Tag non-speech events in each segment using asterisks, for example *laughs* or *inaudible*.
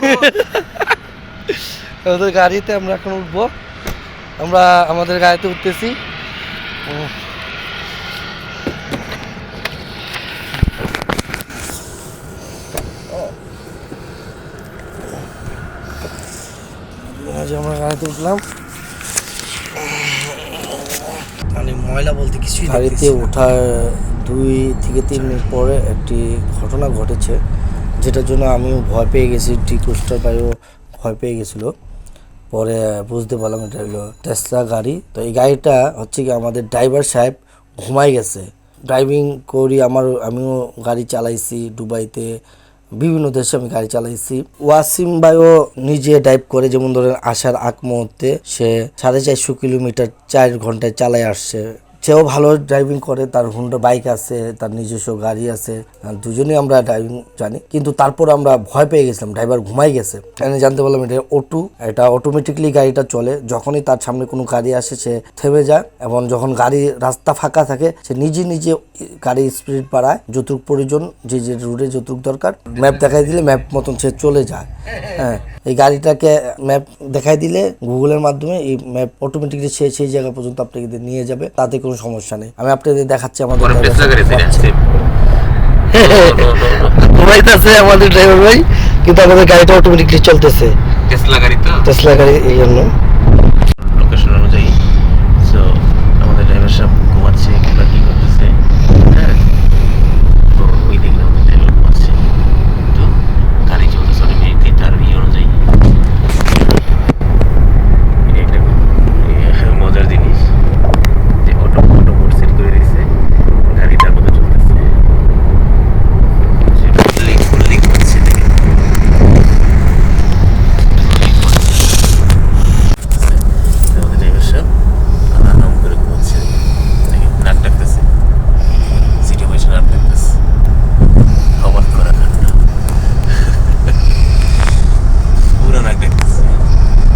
*laughs* আমাদের গাড়িতে আমরা এখন উঠবো। আমরা আমাদের গাড়িতে উঠতেছি। আমরা গাড়িতে উঠলাম। মানে ময়লা বলতে কিছুই গাড়িতে ওঠার দুই থেকে তিন মিনিট পরে একটি ঘটনা ঘটেছে। যেটার জন্য আমিও ভয় পেয়ে গেছি টি কোস্টার বাইও ভয় পেয়ে গেছিল। পরে বুঝতে পারলাম এটা হলো টেসলা গাড়ি। তো এই গাড়িটা হচ্ছে কি আমাদের ড্রাইভার সাহেব ঘুমাই গেছে। ড্রাইভিং করি আমার, আমিও গাড়ি চালাইছি দুবাইতে, বিভিন্ন দেশে আমি গাড়ি চালাইছি। ওয়াসিম ভাইও নিজে ড্রাইভ করে, যেমন ধরেন আসার আগ মুহূর্তে সে সাড়ে চারশো কিলোমিটার চার ঘন্টায় চালায় আসছে। সেও ভালো ড্রাইভিং করে, তার হুন্ডা বাইক আছে, তার নিজস্ব গাড়ি আছে দুজনেই আমরা ড্রাইভিং জানি। কিন্তু তারপর আমরা ভয় পেয়ে গেছিলাম ড্রাইভার ঘুমাই গেছে। এখানে জানতে পারলাম এটা অটো এটা অটোমেটিকলি গাড়িটা চলে, যখনই তার সামনে কোনো গাড়ি আসে, সে থেমে যায় এবং যখন গাড়ি রাস্তা ফাঁকা থাকে, সে নিজে নিজে গাড়ি স্পিড বাড়ায়, যতটুক প্রয়োজন, যে যে রুটে যতটুক দরকার ম্যাপ দেখাই দিলে ম্যাপ মতন সে চলে যায়। হ্যাঁ। এই গাড়িটাকে ম্যাপ দেখাই দিলে গুগলের মাধ্যমে এই ম্যাপ অটোমেটিকলি সেই সেই জায়গা পর্যন্ত আপনাকে নিয়ে যাবে তাতে কোনো সমস্যা নেই। আমি আপনাদের দেখাচ্ছি আমাদের ঘুমাইতেছে আমাদের ড্রাইভার ভাই কিন্তু আমাদের গাড়িটা অটোমেটিকলি চলতেছে। টেসলা গাড়ি তো। টেসলা গাড়ি এই জন্য লোকেশন অনুযায়ী সো আমাদের ড্রাইভার সাহেব ঘুমাচ্ছে কিংবা কি করতেছে হ্যাঁ তো ওই দিকে আমাদের ড্রাইভার ঘুমাচ্ছে তো গাড়ি চলতেছে অটোমেটিক তার ইয়ে অনুযায়ী এটা একটা খুব, এ, মজার জিনিস যে অটো অটো মোড সেট করে দিয়েছে গাড়ি তার মধ্যে চলতেছে সে ফুললি ফুললি ঘুরছে দেখে আমাদের ড্রাইভার সাহেব আরাম করে ঘুমাচ্ছে দেখেন, নাক ডাকতেছে সিটি বসে নাক ডাকতেছে অবাক করা ঘটনা পুরো নাক ডাকতেছে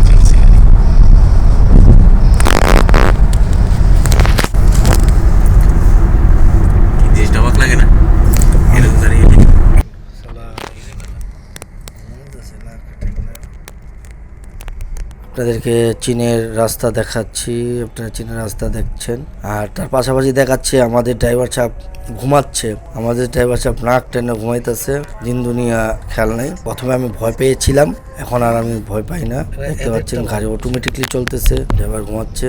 চলছে গাড়ি কি জিনিসটা অবাক লাগে না এরকম দাঁড়িয়ে আপনাদেরকে চীনের রাস্তা দেখাচ্ছি আপনারা চীনের রাস্তা দেখছেন। আর তার পাশাপাশি দেখাচ্ছে আমাদের ড্রাইভার সাহেব ঘুমাচ্ছে। আমাদের ড্রাইভার সাহেব নাক টেনে ঘুমাইতেছে। দিন দুনিয়া খেয়াল নেই। প্রথমে আমি ভয় পেয়েছিলাম এখন আর আমি ভয় পাই না। দেখতে পাচ্ছেন গাড়ি অটোমেটিকলি চলতেছে। ড্রাইভার ঘুমাচ্ছে।